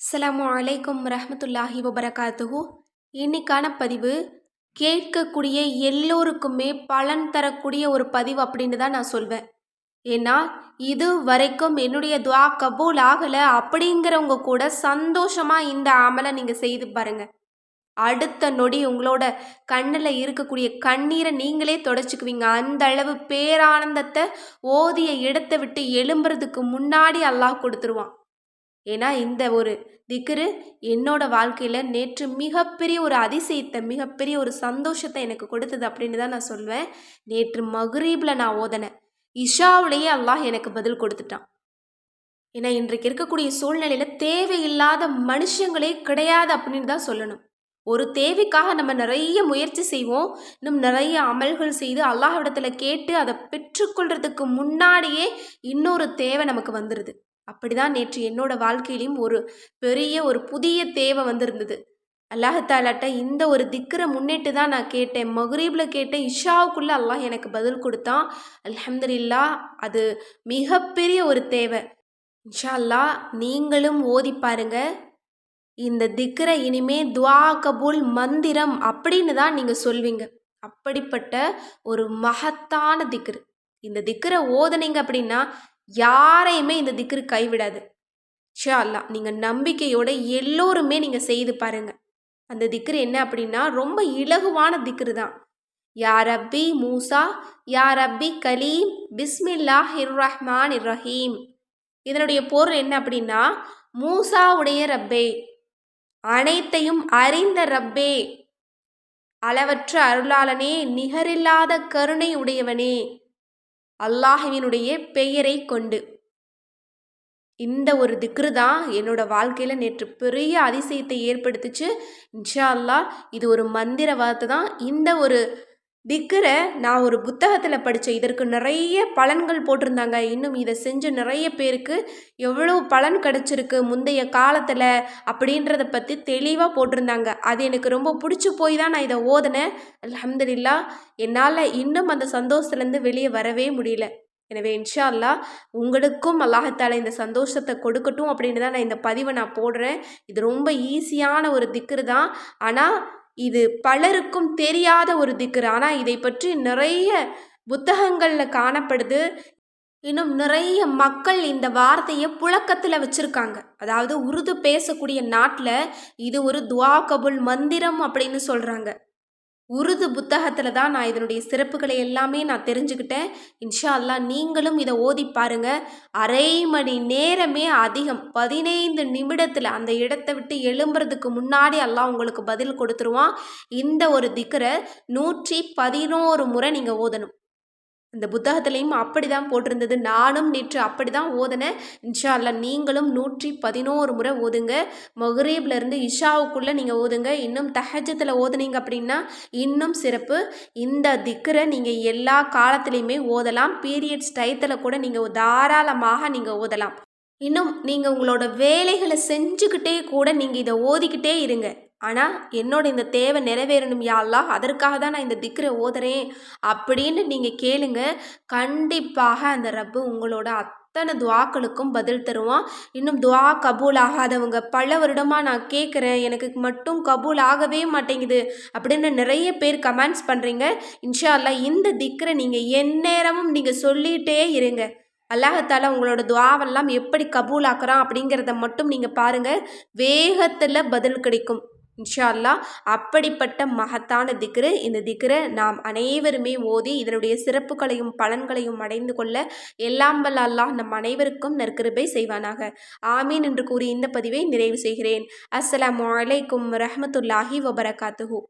அஸ்லாம் அலைக்கும் ரஹமத்துல்லாஹி வபரகாத்துஹூ. இன்னைக்கான பதிவு கேட்கக்கூடிய எல்லோருக்குமே பலன் தரக்கூடிய ஒரு பதிவு அப்படின்னு தான் நான் சொல்வேன். ஏன்னா இது வரைக்கும் என்னுடைய துவா கபூல் ஆகலை அப்படிங்கிறவங்க கூட சந்தோஷமாக இந்த அமலை நீங்கள் செய்து பாருங்கள் அடுத்த நொடி உங்களோட கண்ணில் இருக்கக்கூடிய கண்ணீரை நீங்களே தொடச்சிக்குவீங்க. அந்த அளவு பேரானந்தத்தை ஓதிய இடத்தை விட்டு எழும்புறதுக்கு முன்னாடி அல்லாஹ் கொடுத்துருவான். ஏன்னா இந்த ஒரு திக்ரு என்னோட வாழ்க்கையில் நேற்று மிகப்பெரிய ஒரு அதிசயத்தை மிகப்பெரிய ஒரு சந்தோஷத்தை எனக்கு கொடுத்தது அப்படின்னு தான் நான் சொல்வேன். நேற்று மகுரீபில் நான் ஓதனேன் இஷாவிலேயே அல்லாஹ் எனக்கு பதில் கொடுத்துட்டான். ஏன்னா இன்றைக்கு இருக்கக்கூடிய சூழ்நிலையில் தேவையில்லாத மனுஷங்களே கிடையாது அப்படின்னு தான் சொல்லணும். ஒரு தேவைக்காக நம்ம நிறைய முயற்சி செய்வோம். இன்னும் நிறைய அமல்கள் செய்து அல்லாஹ் இடத்துல கேட்டு அதை பெற்றுக்கொள்றதுக்கு முன்னாடியே இன்னொரு தேவை நமக்கு வந்துடுது அப்படிதான் நேற்று என்னோட வாழ்க்கையிலையும் ஒரு பெரிய ஒரு புதிய தேவை வந்திருந்தது. அல்லாஹாலாட்ட இந்த ஒரு திக்கரை முன்னிட்டு தான் நான் கேட்டேன். மகுரீபில் கேட்டேன் இஷாவுக்குள்ளே அல்லாஹ் எனக்கு பதில் கொடுத்தான். அல்ஹம்துலில்லா அது மிகப்பெரிய ஒரு தேவை. இன்ஷா அல்லாஹ் நீங்களும் ஓதி பாருங்க. இந்த திக்கரை இனிமே துவா கபூல் மந்திரம் அப்படின்னு தான் நீங்கள் சொல்வீங்க. அப்படிப்பட்ட ஒரு மகத்தான திக்ரு. இந்த திக்கரை ஓதுனீங்க அப்படின்னா யாரையுமே இந்த திக்ரு கைவிடாது. ஷா அல்லா நீங்கள் நம்பிக்கையோட எல்லோருமே நீங்கள் செய்து பாருங்க. அந்த திக்ரு என்ன அப்படின்னா ரொம்ப இலகுவான திக்ரு தான். யா ரப்பி மூசா யா ரப்பி கலீம் பிஸ்மில்லா ஹிர் ரஹ்மான் இர் ரஹீம் இதனுடைய பொருள் என்ன அப்படின்னா மூசாவுடைய ரப்பே. அனைத்தையும் அறிந்த ரப்பே. அளவற்ற அருளாளனே நிகரில்லாத கருணை உடையவனே அல்லாஹுவினுடைய பெயரை கொண்டு. இந்த ஒரு திக்ரு தான் என்னோட வாழ்க்கையில் நேற்று பெரிய அதிசயத்தை ஏற்படுத்துச்சு. இன்ஷா அல்லாஹ் இது ஒரு மந்திர வார்த்தை தான். இந்த ஒரு திக்கரை நான் ஒரு புத்தகத்தில் படித்தேன் இதற்கு நிறைய பலன்கள் போட்டிருந்தாங்க. இன்னும் இதை செஞ்ச நிறைய பேருக்கு எவ்வளோ பலன் கிடச்சிருக்கு முந்தைய காலத்தில் அப்படின்றத பற்றி தெளிவாக போட்டிருந்தாங்க. அது எனக்கு ரொம்ப பிடிச்சி போய் தான் நான் இதை ஓதினேன். அலமதுல்லா என்னால் இன்னும் அந்த சந்தோஷத்துலேருந்து வெளியே வரவே முடியல. எனவே இன்ஷா அல்லா உங்களுக்கும் அல்லாஹத்தால இந்த சந்தோஷத்தை கொடுக்கட்டும் அப்படின்னு தான் நான் இந்த பதிவை நான் போடுறேன். இது ரொம்ப ஈஸியான ஒரு திக்ரு தான். ஆனால் இது பலருக்கும் தெரியாத ஒரு திக்கர் ஆனால் இதை பற்றி நிறைய புத்தகங்களில் காணப்படுது. இன்னும் நிறைய மக்கள் இந்த வார்த்தையை புழக்கத்தில் வச்சுருக்காங்க. அதாவது உருது பேசக்கூடிய நாட்டில் இது ஒரு துவா கபுல் மந்திரம் அப்படின்னு சொல்கிறாங்க உருது புத்தகத்தில் தான் நான் இதனுடைய சிறப்புகளை எல்லாமே நான் தெரிஞ்சுக்கிட்டேன். இன்ஷா அல்லா நீங்களும் இதை ஓதி பாருங்க. அரை மணி நேரமே அதிகம். பதினைந்து நிமிடத்தில் அந்த இடத்தை விட்டு எழும்புறதுக்கு முன்னாடி எல்லாம் உங்களுக்கு பதில் கொடுத்துருவான். இந்த ஒரு திக்கரை நூற்றி பதினோரு முறை நீங்கள் ஓதணும். இந்த புத்தகத்துலேயும் அப்படி தான் போட்டிருந்தது. நானும் நேற்று அப்படி தான் ஓதினேன். இன்ஷா அல்லா நீங்களும் நூற்றி பதினோரு முறை ஓதுங்க. மொஹரீப்லேருந்து இஷாவுக்குள்ளே நீங்கள் ஓதுங்க. இன்னும் தஹஜத்தில் ஓதுனீங்க அப்படின்னா இன்னும் சிறப்பு. இந்த திக்கரை நீங்கள் எல்லா காலத்துலேயுமே ஓதலாம். பீரியட்ஸ் டயத்தில் கூட நீங்கள் தாராளமாக நீங்கள் ஓதலாம். இன்னும் நீங்கள் உங்களோட வேலைகளை செஞ்சுக்கிட்டே கூட நீங்கள் இதை ஓதிக்கிட்டே இருங்க. ஆனால் என்னோட இந்த தேவை நிறைவேறணும் யாழ்லா அதற்காக தான் நான் இந்த திக்ரை ஓதுறேன் அப்படின்னு நீங்கள் கேளுங்க. கண்டிப்பாக அந்த ரப்பு உங்களோட அத்தனை துவாக்களுக்கும் பதில் தருவான். இன்னும் துவா கபூல் ஆகாதவங்க பல வருடமாக நான் கேட்குறேன் எனக்கு மட்டும் கபூல் ஆகவே மாட்டேங்குது அப்படின்னு நிறைய பேர் கமெண்ட்ஸ் பண்ணுறீங்க இன்ஷா அல்லா இந்த திக்ரை நீங்கள் எந்நேரமும் நீங்கள் சொல்லிகிட்டே இருங்க. அல்லாஹத்தால உங்களோட துவாவெல்லாம் எப்படி கபூல் ஆக்குறான் அப்படிங்கிறத மட்டும் நீங்கள் பாருங்கள் வேகத்தில் பதில் கிடைக்கும். இன்ஷால்லா அப்படிப்பட்ட மகத்தான திக்ரு. இந்த திக்ரை நாம் அனைவருமே ஓதி இதனுடைய சிறப்புகளையும் பலன்களையும் அடைந்து கொள்ள எல்லாம் வல்ல அல்லாஹ் நம் அனைவருக்கும் நற்கிருபை செய்வானாக. ஆமீன் என்று கூறி இந்த பதிவை நிறைவு செய்கிறேன். அஸ்ஸலாமு அலைக்கும் ரஹமத்துல்லாஹி வபரகாத்துஹூ.